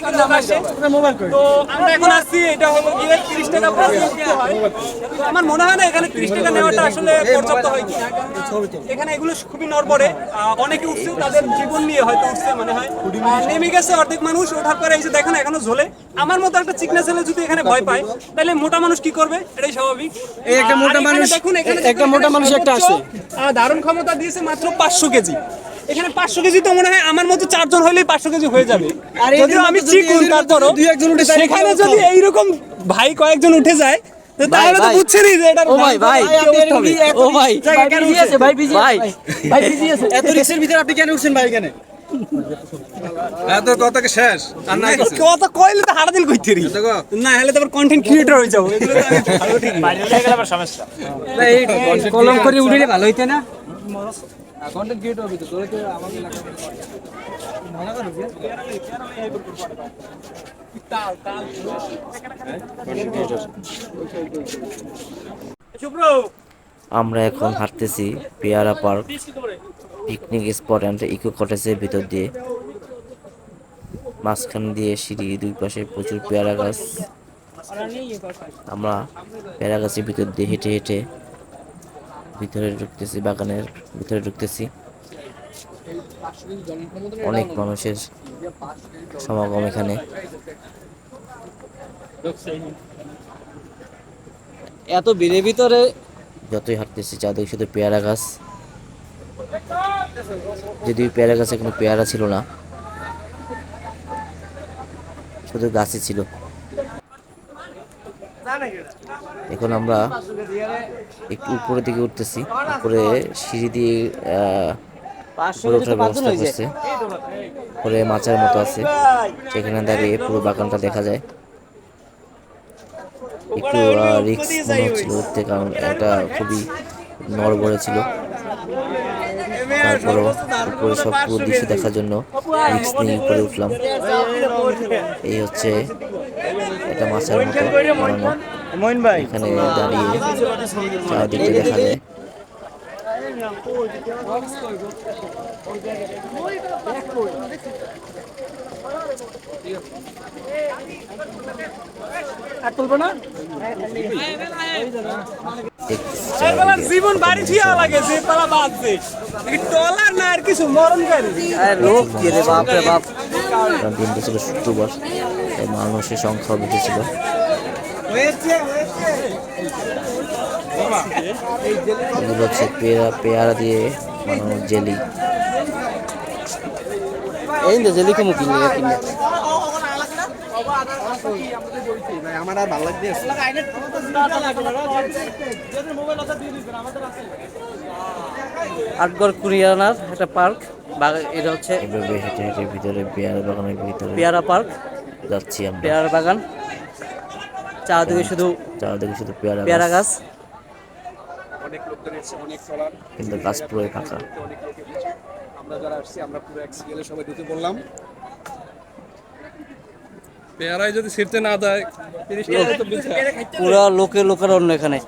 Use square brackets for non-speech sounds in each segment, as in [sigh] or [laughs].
তো আমরা এখন আসছি এটা হলো গিয়ে 30 টাকা হয়। আমার মনে হয় না এখানে 30 টাকা নেওয়াটা আসলে পর্যাপ্ত হয় কি এখানে এগুলো খুবই নড়বড়ে। অনেকে উঠছে তাদের জীবন নিয়ে হয়তো উঠছে মনে হয়। নেমে গেছে অর্ধেক মানুষ ওঠার পরে এই যে দেখেন এখনও ঝোলে। আমার মতো একটা চিকনা ছেলে যদি এখানে ভয় পায় তাহলে মোটা মানুষ কি করবে? এটাই স্বাভাবিক। একটা মোটা মানুষ- দেখুন এখানে একটা মোটা মানুষ একটা আছে। ধারণ ক্ষমতা দিয়েছে মাত্র পাঁচশো কেজি। এখানে পাঁচশো কেজি তো মনে হয় আমার মতো চারজন হলেই পাঁচশো কেজি হয়ে যাবে। যদিও আমি চিকুন তারপরও উঠে সেখানে যদি এইরকম ভাই কয়েকজন উঠে যায় তাহলে তো। বুঝছেনই যে এটা ও ভাই, ভাই। ও ভাই। বিজি আছে ভাই বিজি ভাই ভাই বিজি আছে। এত ভিতরে আপনি কেন উঠছেন ভাই এখানে? এত কথা কি শেষ? আর কথা কইলে তো কইতে না হলে তো কন্টেন্ট ক্রিয়েটর হয়ে যাব। এগুলো তো আমি ভালো কলম করে উঠলে ভালো হইতে না। আমরা এখন হাঁটতেছি Peyara Park picnic spot and eco কটেজের ভিতর দিয়ে। মাঝখান দিয়ে সিঁড়ি, দুই পাশে প্রচুর পেয়ারা গাছ। আমরা পেয়ারা গাছের ভিতর দিয়ে হেঁটে হেঁটে ভিতরে ঢুকতেছি বাগানের ভিতরে ঢুকতেছি। অনেক মানুষের সমাগম এখানে। এত ভিড়ের ভিতরে? যতই হাঁটতেছি চারদিকে শুধু পেয়ারা গাছ। যদিও পেয়ারা গাছে কোনো পেয়ারা ছিল না শুধু গাছই ছিল। এখন আমরা একটু উপরের দিকে উঠতেছি। উপরে সিঁড়ি দিয়ে উপরে ওঠার ব্যবস্থা করছে। উপরে মাচার মতো আছে সেখানে দাঁড়িয়ে পুরো বাগানটা দেখা যায়। একটু রিক্স মনে হচ্ছিল উঠতে কারণ এটা খুবই নড়বড়ে ছিল। তারপরও উপরে সব পুরো দৃশ্য দেখার জন্য রিক্স নিয়ে উপরে উঠলাম। এই হচ্ছে এটা মাছের মতো বানানো। এখানে দাঁড়িয়ে দেখা যায় চারদিকে জীবন বাড়ি থিয়া লাগে যে পালা বাঁধছে টলার না আর কিছু মরণকারী লোক কি রে বাপ। রে বাপ দিনটা ছিল শুক্রবার মানুষের সংখ্যা বেশি ছিল এগুলো হচ্ছে পেয়ারা পেয়ারা দিয়ে বানানো জেলি এই যে জেলি কমু কিনলে কিনলে আমার আর ভালো লাগছে আটগড় কুরিয়ানার একটা পার্ক এটা হচ্ছে এভাবে হেঁটে হেঁটে ভিতরে পেয়ারা বাগানের ভিতরে পেয়ারা পার্ক যাচ্ছি আমরা। পেয়ারা বাগান। চারদিকে শুধু চারদিকে শুধু পেয়ারা পেয়ারা গাছ। অনেক লোকজন এসেছে অনেক চলার কিন্তু গাছ পুরোই ফাঁকা। আমরা যারা আসছি আমরা পুরো এক সিরিয়ালে সবাই ঢুকে পেয়ারায় যদি ছিঁড়তে না দেয় পুরো লোকের লোকের অন্য এখানে।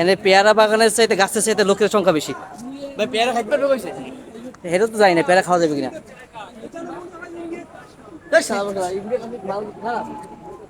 এনে পেয়ারা বাগানের চাইতে গাছের চাইতে লোকের সংখ্যা বেশি। ভাই পেয়ারা খাইতে পারবে কইছে? হেঁটে তো যাই না পেয়ারা খাওয়া যাবে কিনা?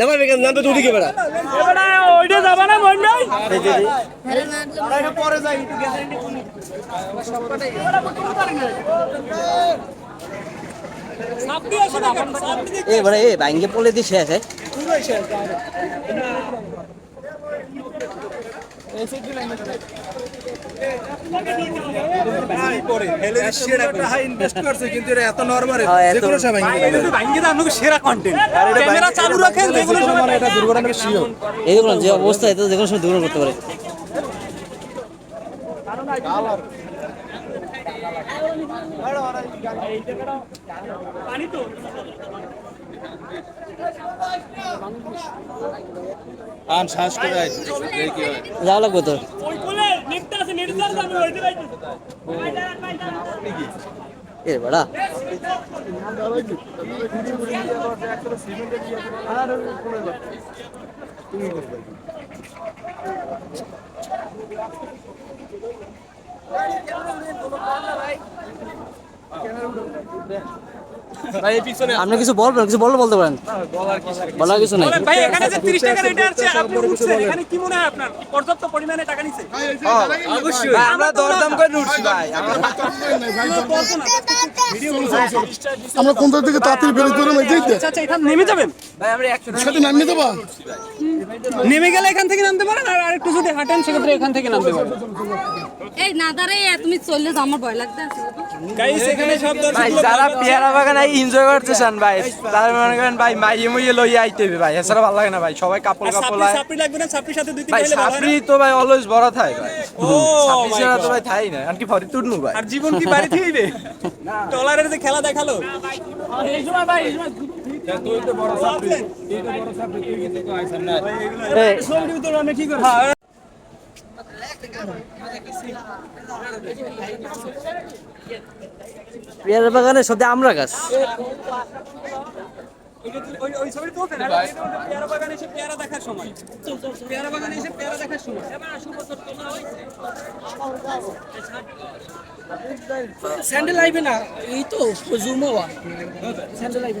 ভাই বেকার নাম তো দুটি কে বেড়া ওইটা যাবা না মন ভাই সাপটি আসে না কেন? সাপটি দেখতে এ বড় এ পড়লে দিয়ে শেষ হ্যাঁ ইনভেস্ট করছে কিন্তু এটা এত নরমাল হ্যাঁ, যে ভাই, এটা তো যে কোনো সময় এটা দুর্ঘটনা শিওর এইগুলো যে অবস্থা আন শ্বাস করে যাওয়া লাগবে তো। এ বড়া। ভাই আপনি কিছু বলবেন কিছু বললে বলতে পারেন। বলার কিছু নাই। ভাই এখানে যে 30 টাকা রেট আছে আপনি উঠছেন এখানে কি মনে হয় আপনার? পর্যাপ্ত পরিমাণে টাকা নিছে অবশ্যই। আমরা দরদাম করে উঠছি ভাই আমরা আমরা কোন থেকে তাড়াতাড়ি বেরোতে পারলাম এটাই তো আচ্ছা আচ্ছা এখানে নেমে যাবেন? ভাই আমরা একশো সাথে নামিয়ে দেবা? নেমে গেলে এখান থেকে নামতে পারেন আর আরেকটু যদি হাঁটেন সেক্ষেত্রে এখান থেকে নামতে পারেন। এই না দাঁড়াই তুমি চললে তো আমার ভয় লাগতে আছে। গাইস এখানে সব ভাই যারা পেয়ারা বাগান আই এনজয় করতেছেন ভাই তারা মনে করেন ভাই মাইয়ে মুইয়ে লইয়া আইতে হবে ভাই এছাড়া ভালো লাগে না ভাই সবাই কাপড় কাপড় লাই সাপড়ি লাগবে না? সাপড়ির সাথে দুই তিন ভাই সাপড়ি তো ভাই অলওয়েজ বড় থাই ভাই। ও সাপড়ি ছাড়া তো ভাই থাই না আর কি ফরি তুড়নু ভাই আর জীবন কি বাড়ি থইবে [laughs] টলারের যে খেলা দেখাল। হ্যাঁ, পেয়ারা বাগানে সাথে আমরা গাছ ওই- ওই- ওই ছবি পেয়ারা বাগানে এসে পেয়ারা দেখার সময়। পেয়ারা বাগানে এসে পেয়ারা দেখার সময়। স্যান্ডেল আইবে না এই তো জুম হওয়া। স্যান্ডেল আইবে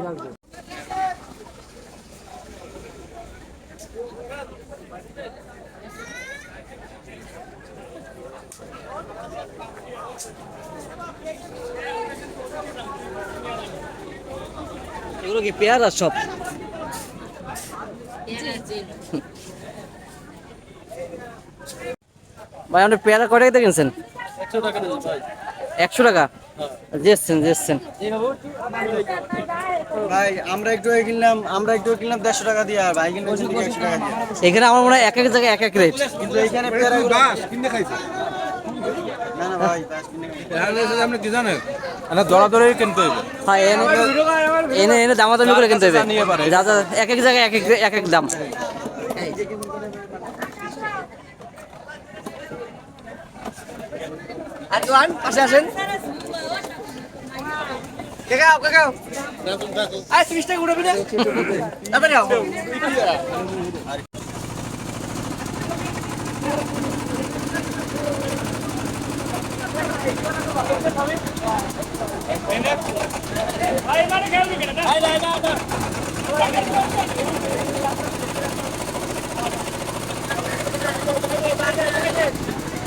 লাগবে এগুলো কি পেয়ারা সব? ভাই আপনি পেয়ারা কয় টাকা কিনছেন একশো টাকা? জেসছেন জেসছেন ভাই আমরা একটু কিনলাম আমরা একটু কিনলাম দেড়শো টাকা দিয়ে আর ভাই কিনলাম একশো টাকা দিয়ে। এখানে আমার মনে হয় এক এক জায়গায় এক এক রেট কিন্তু এইখানে পেয়ারা না না ভাই বাস কিনে খাইছি। আপনি কি জানেন না দরাদরে কিনতে হইবে। হ্যাঁ এনে এনে এনে দামাদামি করে কিনতে হবে এক এক জায়গায় এক এক এক এক দাম। আর Cacau, cacau. Ah, se viste agora, Abinel? Abinel.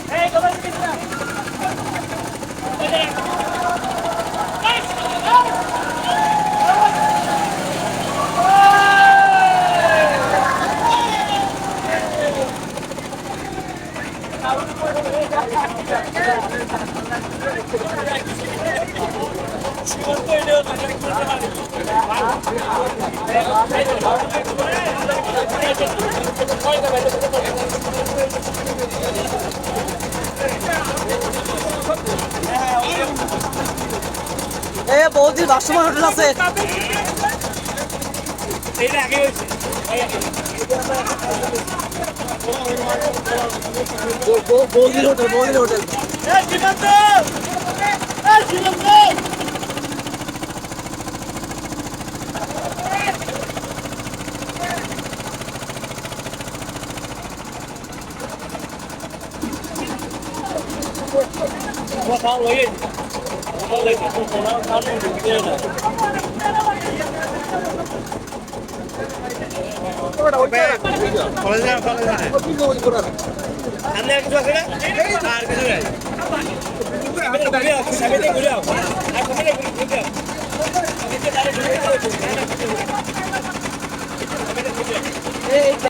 Hey, come on, get up. এ বৌদির বাসমান হোটেল আছে। বৌদির হোটেল বৌদির হোটেল। সামনে কিছু আছে না আর কিছু নাই এই